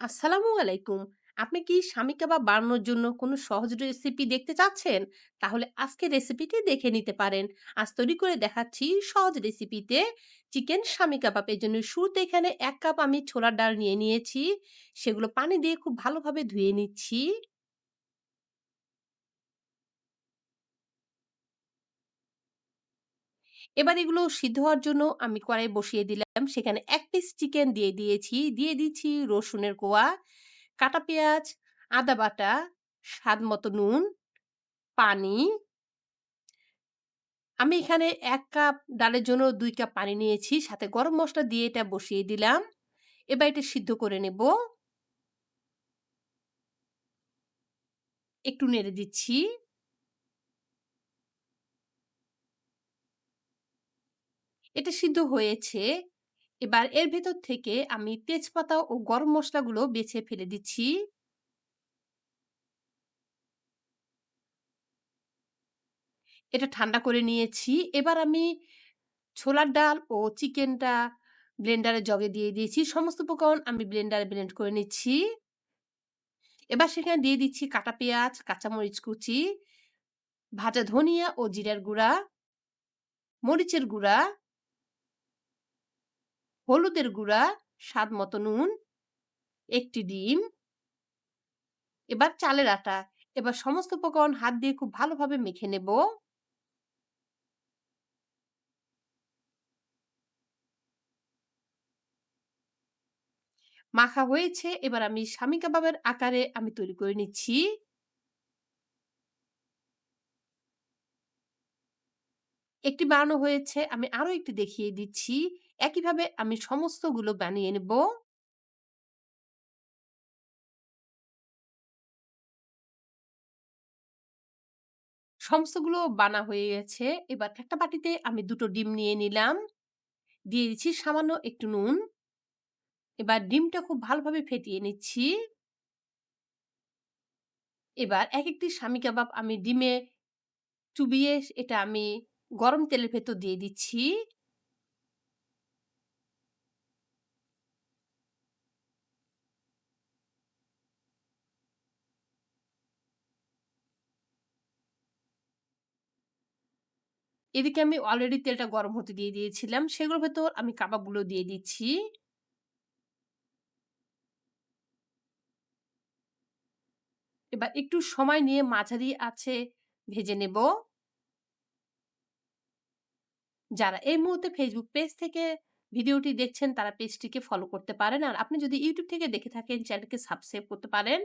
আসসালামু আলাইকুম। আপনি কি স্বামী কাবাব বানানোর জন্য কোনো সহজ রেসিপি দেখতে চাচ্ছেন? তাহলে আজকে রেসিপিটি দেখে নিতে পারেন। আজ তৈরি করে দেখাচ্ছি সহজ রেসিপিতে চিকেন স্বামী কাবাব। এর জন্য শুরুতে এখানে এক কাপ আমি ছোলার ডাল নিয়ে নিয়েছি। সেগুলো পানি দিয়ে খুব ভালোভাবে ধুয়ে নিচ্ছি। এবার এগুলো সিদ্ধ হওয়ার জন্য আমি কড়াই বসিয়ে দিলাম। সেখানে এক পিস চিকেন দিয়ে দিয়েছি। দিয়ে দিচ্ছি রসুনের কোয়া, কাটা পেঁয়াজ, আদা বাটা, স্বাদ মতো নুন, পানি। আমি এখানে এক কাপ ডালের জন্য দুই কাপ পানি নিয়েছি। সাথে গরম মশলা দিয়ে এটা বসিয়ে দিলাম। এবার এটা সিদ্ধ করে নেব। একটু নেড়ে দিচ্ছি। এটা সিদ্ধ হয়েছে। এবার এর ভেতর থেকে আমি তেজপাতা ও গরম মশলাগুলো বেছে ফেলে দিচ্ছি। এটা ঠান্ডা করে নিয়েছি। এবার আমি ছোলার ডাল ও চিকেনটা ব্লেন্ডারে জগে দিয়ে দিয়েছি। সমস্ত উপকরণ আমি ব্লেন্ডারে ব্লেন্ড করে নিচ্ছি। এবার সেখানে দিয়ে দিচ্ছি কাটা পেঁয়াজ, কাঁচামরিচ কুচি, ভাজা ধনিয়া ও জিরার গুঁড়া, মরিচের গুঁড়া, হলুদের গুঁড়া, স্বাদ মতো নুন, একটি ডিম। এবার চালের আটা। এবার সমস্ত উপকরণ হাত দিয়ে খুব ভালোভাবে মেখে নেব। মাখা হয়েছে। এবার আমি স্বামী কাবাবের আকারে আমি তৈরি করে নিচ্ছি। একটি বানানো হয়েছে। আমি আরও একটি দেখিয়ে দিচ্ছি। একইভাবে আমি সমস্তগুলো বানিয়ে নেব। সমস্তগুলো বানা হয়ে গেছে। এবার একটা বাটিতে আমি দুটো ডিম নিয়ে নিলাম। দিয়ে দিচ্ছি সামান্য একটু নুন। এবার ডিমটা খুব ভালোভাবে ফেটিয়ে নিচ্ছি। এবার একেকটি স্বামী কাবাব আমি ডিমে চুবিয়ে, এটা আমি গরম তেলের ভেতর দিয়ে দিচ্ছি। এদিকে আমি অলরেডি তেলটা গরম হতে দিয়ে দিয়েছিলাম। সেগুলোর ভেতর আমি কাবাবগুলো দিয়ে দিচ্ছি। এবার একটু সময় নিয়ে মাঝারি আছে ভেজে নেব। যারা এই মুহূর্তে ফেসবুক পেজ থেকে ভিডিওটি দেখছেন, তারা পেজটিকে ফলো করতে পারেন। আর আপনি যদি ইউটিউব থেকে দেখে থাকেন চ্যানেলকে সাবস্ক্রাইব করতে পারেন।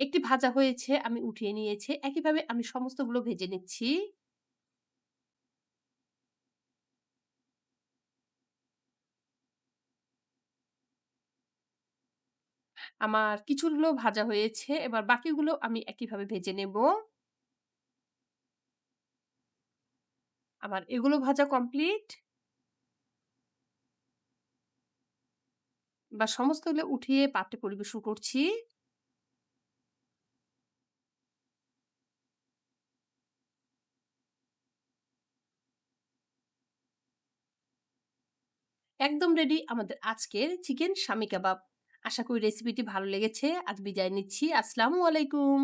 একটি ভাজা হয়েছে, আমি উঠিয়ে নিয়েছি। একইভাবে আমি সমস্তগুলো ভেজে নিচ্ছি। আমার কিছুগুলো ভাজা হয়েছে। এবার বাকিগুলো আমি একইভাবে ভেজে নেব। আমার এগুলো ভাজা কমপ্লিট। বা সমস্তগুলো উঠিয়ে পাত্রে পরিবেশন করছি। একদম রেডি আমাদের আজকের চিকেন স্বামী কাবাব। আশা করি রেসিপিটি ভালো লেগেছে। আজ বিদায় নিচ্ছি। আসসালামু আলাইকুম।